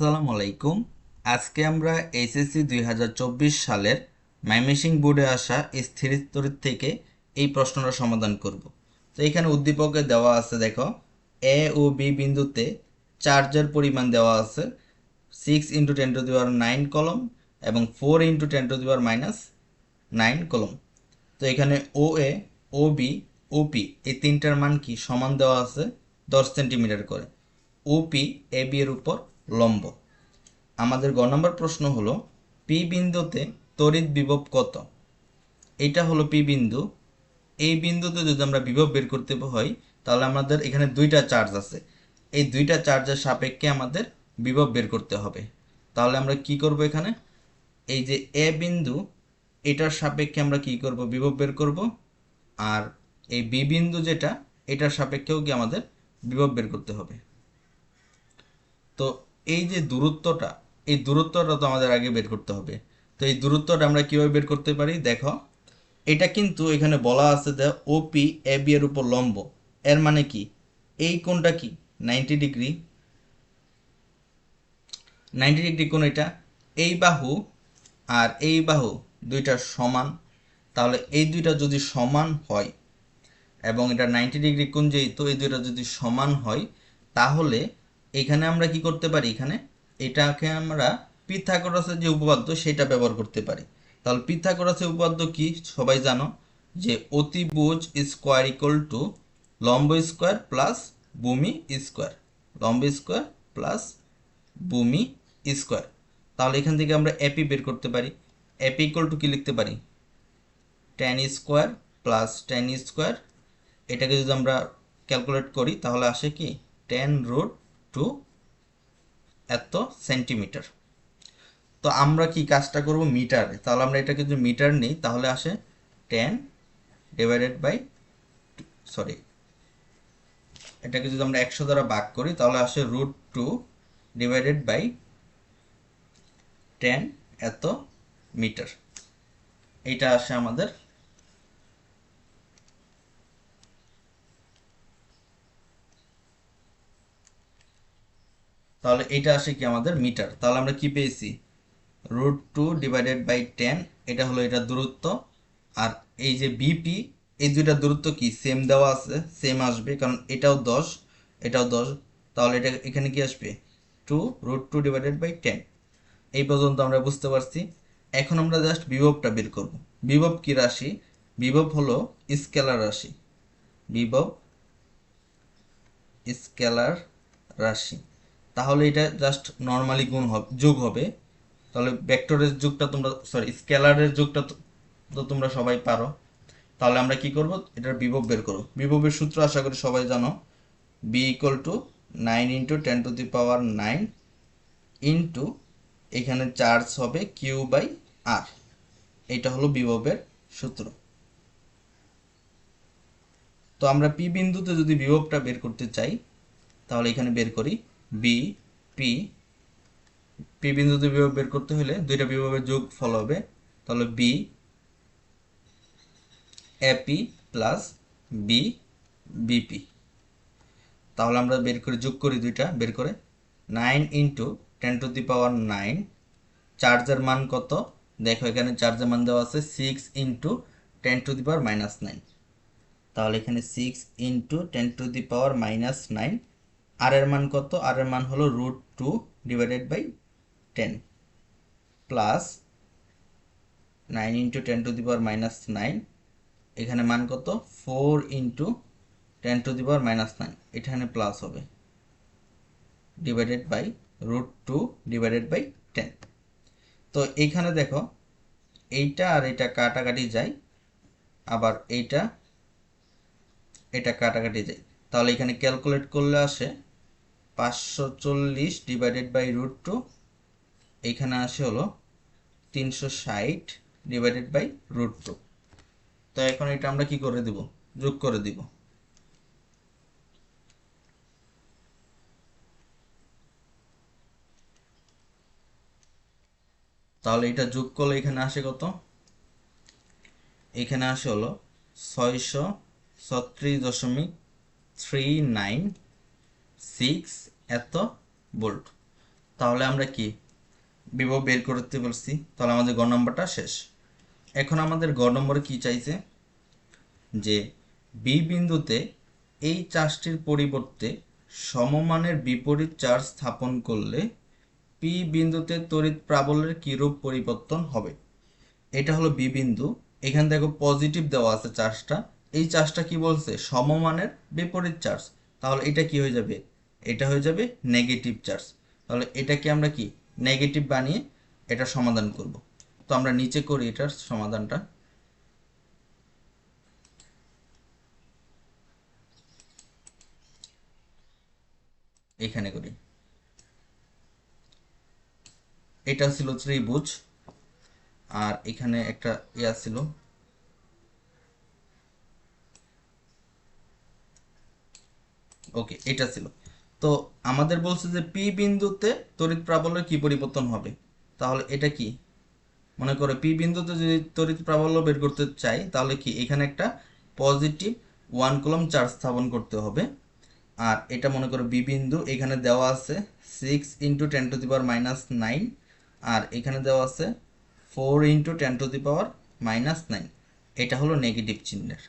আসসালামু আলাইকুম আজকে আমরা এইচএসসি দুই সালের মাইমেসিং বোর্ডে আসা স্থির তড়িৎ থেকে এই প্রশ্নটা সমাধান করব। তো এখানে উদ্দীপকে দেওয়া আছে, দেখো, এ ও বি বিন্দুতে চার্জের পরিমাণ দেওয়া আছে six into ten to the power nine coulomb এবং four into ten to the power minus nine coulomb তো এখানে ও এ ও বি ওপি এই তিনটার মান কি? সমান দেওয়া আছে দশ সেন্টিমিটার করে। ওপি এ বি এর উপর লম্ব। আমাদের গ নম্বর প্রশ্ন হলো, পি বিন্দুতে তড়িৎ বিভব কত? এটা হলো পি বিন্দু। এই বিন্দুতে যদি আমরা বিভব বের করতে হয়, তাহলে আমাদের এখানে দুইটা চার্জ আছে। এই দুইটা চার্জের সাপেক্ষে আমাদের বিভব বের করতে হবে। তাহলে আমরা কি করব এখানে? এই যে এ বিন্দু, এটার সাপেক্ষে আমরা কি করব? বিভব বের করব। আর এই বি বিন্দু যেটা, এটার সাপেক্ষেও কি আমাদের বিভব বের করতে হবে? তো এই যে দূরত্বটা, এই দূরত্বটা তো আমাদের আগে বের করতে হবে। তো এই দূরত্বটা আমরা কীভাবে বের করতে পারি? দেখো, এটা কিন্তু এখানে বলা আছে যে ওপি এ বি এর উপর লম্ব। এর মানে কি? এই কোণটা কি? নাইনটি ডিগ্রি নাইনটি ডিগ্রি কোণ এটা। এই বাহু আর এই বাহু দুইটা সমান। তাহলে এই দুইটা যদি সমান হয়, এবং এটা নাইনটি ডিগ্রি কোণ যেহেতু, এই দুইটা যদি সমান হয়, তাহলে এখানে আমরা কি করতে পারি? এখানে এটাকে আমরা পিথাগোরাসের যে উপপাদ্য, সেটা ব্যবহার করতে পারি। তাহলে পিথাগোরাসের উপপাদ্য কি? সবাই জানো যে অতিভুজ স্কোয়ার ইকুয়াল টু লম্ব স্কোয়ার প্লাস ভূমি স্কোয়ার। লম্ব স্কোয়ার প্লাস ভূমি স্কোয়ার। তাহলে এখান থেকে আমরা এপি বের করতে পারি। এপি ইকুয়াল টু কি লিখতে পারি? Ten square plus ten square এটাকে যদি আমরা ক্যালকুলেট করি, তাহলে আসে কি? টেন রুট টু এত সেন্টিমিটার। তো আমরা কি কাজটা করব? মিটারে। তাহলে আমরা এটাকে যদি মিটার নিই, তাহলে আসে টেন ডিভাইডেড বাই সরি। এটাকে যদি আমরা একশো দ্বারা ভাগ করি, তাহলে আসে root two divided by ten এত মিটার। এইটা আসে আমাদের তাহলে এটা আসে কি আমাদের মিটার। তাহলে আমরা কি পেয়েছি? Root two divided by ten, এটা হলো এটা দূরত্ব। আর এই যে বিপি, এই দুইটা দূরত্ব কি? সেম দেওয়া আছে সেম আসবে, কারণ এটাও দশ এটাও দশ। তাহলে এটা এখানে কি আসবে? Two root two divided by ten. এই পর্যন্ত আমরা বুঝতে পারছি। এখন আমরা জাস্ট বিভবটা বের করব। বিভব কি রাশি? বিভব হলো স্কেলার রাশি। বিভব স্কেলার রাশি। তাহলে এটা জাস্ট নর্মালি গুণ হবে, যোগ হবে। তাহলে ভেক্টরের যুগটা তোমরা সরি স্কেলারের যুগটা তো তোমরা সবাই পারো। তাহলে আমরা কি করব? এটার বিভব বের করব। বিভবের সূত্র আশা করি সবাই জানো। B equal to nine into ten to the power nine into এখানে চার্জ হবে কিউ বাই আর এটা হলো বিভবের সূত্র। তো আমরা পি বিন্দুতে যদি বিভবটা বের করতে চাই, তাহলে এখানে বের করি বি পি পি বিন্দুতে বিভব বের করতে হলে দুইটা বিভবের যোগ ফল হবে, তাহলে B AP plus B BP তাহলে আমরা বের করে যোগ করি দুইটা, বের করে nine into ten to the power nine চার্জের মান কত? দেখো এখানে চার্জের মান দেওয়া আছে six into ten to the power minus nine তাহলে এখানে six into ten to the power minus nine R এর মান কত? আর এর মান হলো root two divided by ten plus nine into ten to the power minus nine এখানে মান কত? Four into ten to the power minus nine এখানে প্লাস হবে। Divided by root two divided by ten তো এইখানে দেখো, এইটা আর এটা কাটাকাটি যায়, আবার এইটা, এটা কাটাকাটি যায়। তাহলে এখানে ক্যালকুলেট করলে আসে পাঁচশো চল্লিশ ডিভাইডেড বাই রুট টু এইখানে আসে হলো তিনশো ষাট ডিভাইডেড বাই রুট টু তো এখন এটা আমরা কি করে দিব? যোগ করে দিব। তাহলে এটা যোগ করলে এখানে আসে কত? এখানে আসে হলো ছয়শো ছত্রিশ দশমিক থ্রি নাইন সিক্স এত ভোল্ট তাহলে আমরা কি? বিভব বের করতে বলছি। তাহলে আমাদের গ নম্বরটা শেষ। এখন আমাদের গ নম্বরে কি চাইছে? যে বি বিন্দুতে এই চার্জটির পরিবর্তে সমমানের বিপরীত চার্জ স্থাপন করলে পি বিন্দুতে তড়িৎ প্রাবল্যের কিরূপ পরিবর্তন হবে? এটা হলো বি বিন্দু। এখানে দেখো পজিটিভ দেওয়া আছে চার্জটা। এই চার্জটা কি বলছে? সমমানের বিপরীত চার্জ। তাহলে এটা কি হয়ে যাবে? এটা হয়ে যাবে নেগেটিভ চার্জ তাহলে এটাকে আমরা কি? নেগেটিভ বানিয়ে এটা সমাধান করব। তো আমরা নিচে করি এটার সমাধানটা। এখানে করি। এটা ছিল ত্রিভুজ। আর এখানে একটা ইয়া ছিল। ওকে, এটা ছিল। তো আমাদের বলছে যে পি বিন্দুতে তড়িৎ প্রাবল্যের কি পরিবর্তন হবে? তাহলে এটা কি? মনে করো পি বিন্দুতে যদি তড়িৎ প্রাবল্য বের করতে চাই, তাহলে কি এখানে একটা পজিটিভ ওয়ান কলম চার্জ স্থাপন করতে হবে। আর এটা মনে করো বি বিন্দু, এখানে দেওয়া আছে six into ten to the power minus nine আর এখানে দেওয়া আছে four into ten to the power minus nine এটা হলো নেগেটিভ চিহ্নের।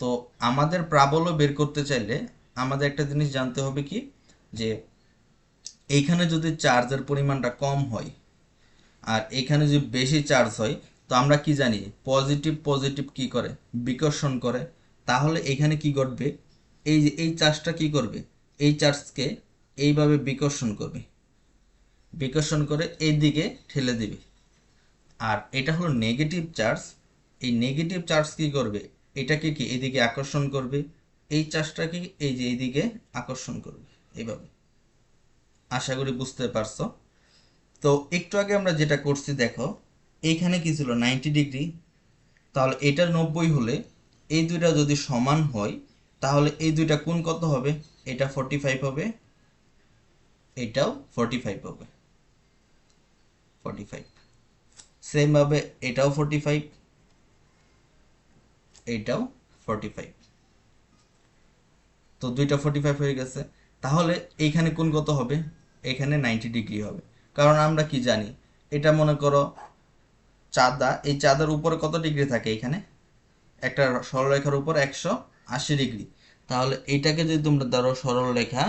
তো আমাদের প্রাবল্য বের করতে চাইলে আমাদের একটা জিনিস জানতে হবে কি? যে এইখানে যদি চার্জের পরিমাণটা কম হয় আর এখানে যদি বেশি চার্জ হয়, তো আমরা কি জানি পজিটিভ পজিটিভ কি করে? বিকর্ষণ করে। তাহলে এখানে কি ঘটবে? এই যে, এই চার্জটা কি করবে? এই চার্জকে এইভাবে বিকর্ষণ করবে। বিকর্ষণ করে এই দিকে ঠেলে দিবে। আর এটা হলো নেগেটিভ চার্জ এই নেগেটিভ চার্জ কি করবে? এটাকে কি এদিকে আকর্ষণ করবে? এই চার্জটাকে এই যে, এইদিকে আকর্ষণ করবে। এইভাবে আশা করি বুঝতে পারছ। তো একটু আগে আমরা যেটা করছি, দেখো এইখানে কি ছিল? নাইনটি ডিগ্রি তাহলে এটা নব্বই হলে এই দুইটা যদি সমান হয়, তাহলে এই দুইটা কোন কত হবে? এটা ফর্টি ফাইভ হবে, এটাও ফর্টি ফাইভ হবে। ফর্টি ফাইভ সেমভাবে এটাও ফর্টি ফাইভ এইটাও ফর্টি ফাইভ তো দুইটা ফর্টি ফাইভ হয়ে গেছে। তাহলে এইখানে কোন কত হবে? এখানে নাইনটি ডিগ্রি হবে। কারণ আমরা কি জানি? এটা মনে করো চাঁদা, এই চাঁদার উপরে কত ডিগ্রি থাকে এখানে? একটা সরলরেখার উপর একশো আশি ডিগ্রি তাহলে এইটাকে যদি তোমরা ধরো সরলরেখা,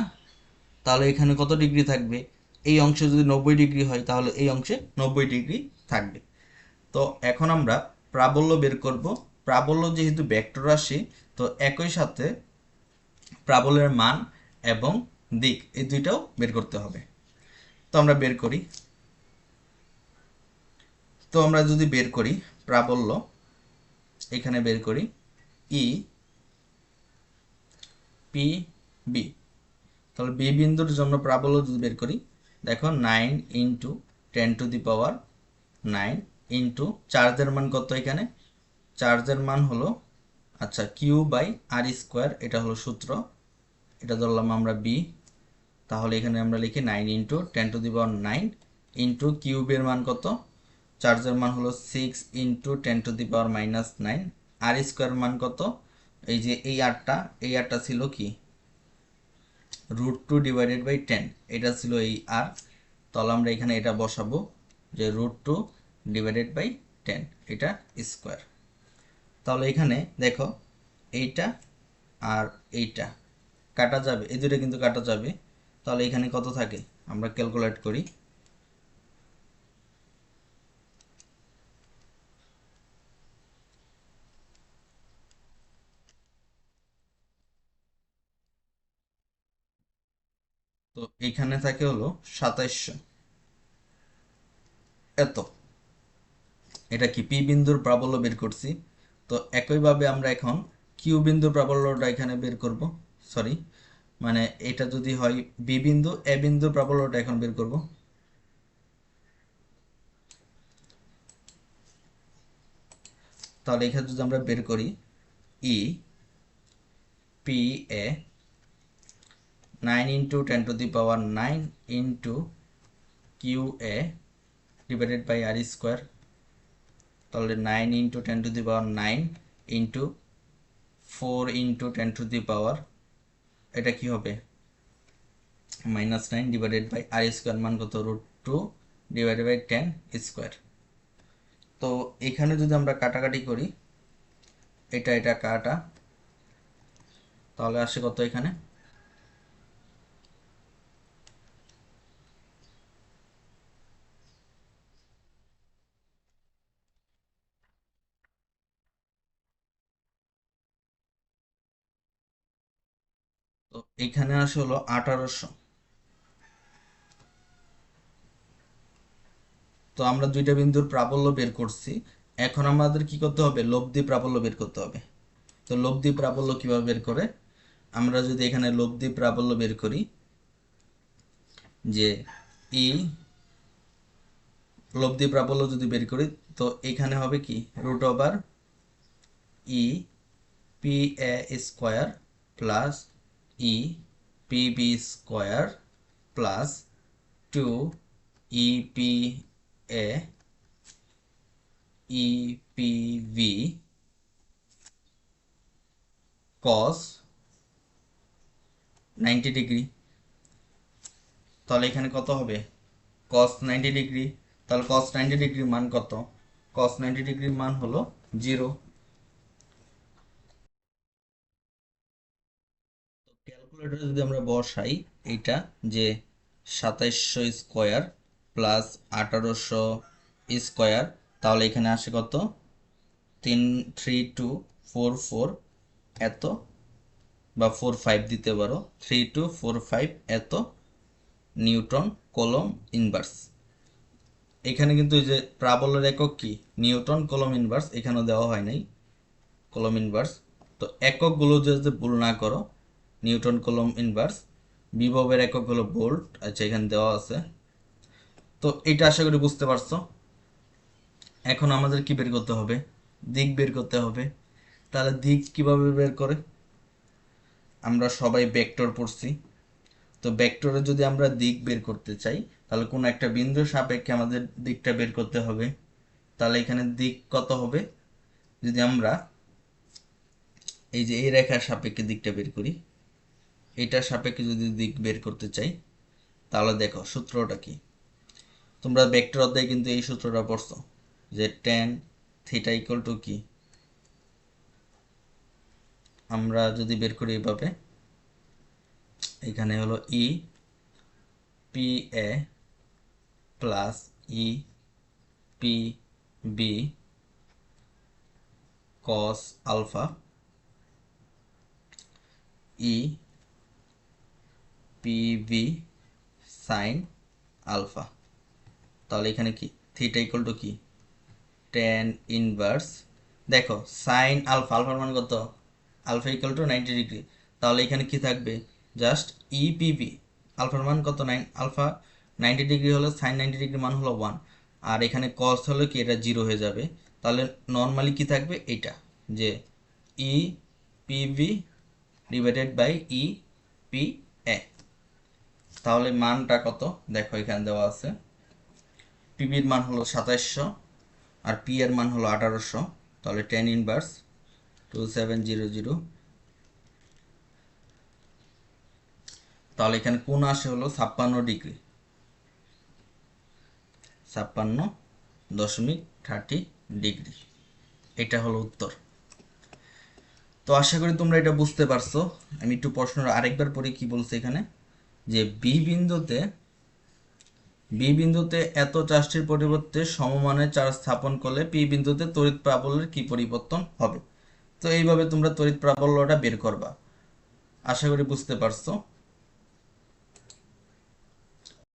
তাহলে এখানে কত ডিগ্রি থাকবে? এই অংশে যদি নব্বই ডিগ্রি হয়, তাহলে এই অংশে নব্বই ডিগ্রি থাকবে। তো এখন আমরা প্রাবল্য বের করব। প্রাবল্য যেহেতু ভেক্টর রাশি, তো একই সাথে প্রাবল্যের মান এবং দিক এই দুইটাও বের করতে হবে। তো আমরা বের করি। তো আমরা যদি বের করি প্রাবল্য, এখানে বের করি ই পি বি তাহলে বি বিন্দুর জন্য প্রাবল্য যদি বের করি, দেখো nine into ten to the power nine into চার্জের মান কত এখানে? চার্জের মান হলো আচ্ছা কিউ বাই আর স্কোয়ার এটা হলো সূত্র। এটা ধরলাম আমরা বি তাহলে এখানে আমরা লিখি nine into ten to the power nine into কিউবের মান কত? চার্জের মান হলো six into ten to the power minus nine R square মান কত? এই যে এই আটটা এই আটটা ছিল কি? Root two divided by ten এটা ছিল এই আর তাহলে আমরা এখানে এটা বসাবো যে root two divided by ten এটা স্কোয়ার তাহলে এখানে দেখো এইটা আর এইটা। কাটা যাবে, এই দুটো কিন্তু কাটা যাবে। তাহলে এখানে কত থাকে? আমরা ক্যালকুলেট করি। তো এখানে থাকে হলো সাতাইশশো। এত। এটা কি পি বিন্দুর প্রাবল্য বের করছি? তো একইভাবে আমরা এখন কিউ বিন্দুর প্রাবল্যটা এখানে বের করব। সরি মানে এটা যদি হয় বি বিন্দু এ বিন্দুর প্রাবল্যটা এখন বের করব। তাহলে এখানে যদি আমরা বের করি E P A nine into ten to the power nine into Q A divided by R square তাহলে nine into ten to the power nine into four into ten to the power এটা কি হবে? Minus nine divided by R square মান কত? Root two divided by ten square তো এখানে যদি আমরা কাটাকাটি করি, এটা এটা কাটা, তাহলে আসে কত এখানে? তো এখানে আসে হলো আঠারোশো। তো আমরা দুইটা বিন্দুর প্রাবল্য বের করছি। এখন আমাদের কি করতে হবে? লব্ধি প্রাবল্য বের করতে হবে। তো লব্ধি প্রাবল্য কীভাবে বের করে? আমরা যদি এখানে লব্ধি প্রাবল্য বের করি, যে ই লব্ধি প্রাবল্য যদি বের করি, তো এখানে হবে কি? Root over E P A square plus E P B square plus two E P A E P V cos ninety degree তাহলে এখানে কত হবে? কস নাইনটি ডিগ্রি তাহলে কস নাইনটি ডিগ্রির মান কত? কস নাইনটি ডিগ্রির মান হলো জিরো ক্যালকুলেটরে যদি আমরা বসাই, এইটা যে সাতাইশশো স্কোয়ার প্লাস আঠারোশো স্কোয়ার, তাহলে এখানে আসে কত? তিন থ্রি টু ফোর ফোর এত, বা ফোর ফাইভ দিতে পারো। থ্রি টু ফোর ফাইভ এত, নিউটন কলম ইনভার্স এখানে কিন্তু যে প্রাবল্যের একক কি? নিউটন কলম ইনভার্স এখানেও দেওয়া হয় নাই, কলম ইনভার্স তো এককগুলো যদি ভুল না করো নিউটন কলম ইনভার্স বিভবের একক হলো ভোল্ট আচ্ছা এখানে দেওয়া আছে। তো এটা আশা করি বুঝতে পারছ। এখন আমাদের কি বের করতে হবে? দিক বের করতে হবে। তাহলে দিক কীভাবে বের করে? আমরা সবাই ভেক্টর পড়ছি। তো ভেক্টরে যদি আমরা দিক বের করতে চাই, তাহলে কোনো একটা বিন্দু সাপেক্ষে আমাদের দিকটা বের করতে হবে। তাহলে এখানে দিক কত হবে? যদি আমরা এই যে এই রেখার সাপেক্ষে দিকটা বের করি এটার সাপেক্ষে যদি দিক বের করতে চাই, তাহলে দেখো সূত্রটা কি? তোমরা ভেক্টর অধ্যায়ে কিন্তু এই সূত্রটা পড়ছো যে টেন থিটা ইকুয়াল টু কি? আমরা যদি বের করি এভাবে এখানে হলো E P A plus E P B cos alpha E P V sine alpha তাহলে এখানে কি? থিটা ইকুয়াল টু কি? টেন ইনভার্স দেখো সাইন আলফা আলফার মান কত? Alpha equal to ninety degree তাহলে এখানে কি থাকবে? জাস্ট ইপিবি আলফার মান কত? নাইন আলফা নাইনটি ডিগ্রি হলে সাইন নাইনটি ডিগ্রি মান হলো ওয়ান আর এখানে কস হলে কি? এটা জিরো হয়ে যাবে। তাহলে নর্মালি কি থাকবে? এইটা। যে E PV divided by E P তাহলে মানটা কত? দেখো, এখানে দেওয়া আছে। পিবির মান হলো সাতাইশশো, আর পি এর মান হলো আঠারোশো। তাহলে tan inverse two seven zero zero তাহলে এখানে কোন আসে হলো ছাপ্পান্ন ডিগ্রি। ছাপ্পান্ন দশমিক থার্টি ডিগ্রি। এটা হলো উত্তর। তো আশা করি তোমরা এটা বুঝতে পারছ। আমি একটু প্রশ্ন আরেকবার পড়ি কি বলছে এখানে। যে বি বিন্দুতে বি বিন্দুতে এত চার্জটির পরিবর্তে সমমানের চার্জ স্থাপন করলে পি বিন্দুতে তড়িৎ প্রাবল্যের কি পরিবর্তন হবে? তো এইভাবে তোমরা তড়িৎ প্রাবল্যটা বের করবা। আশা করি বুঝতে পারছ।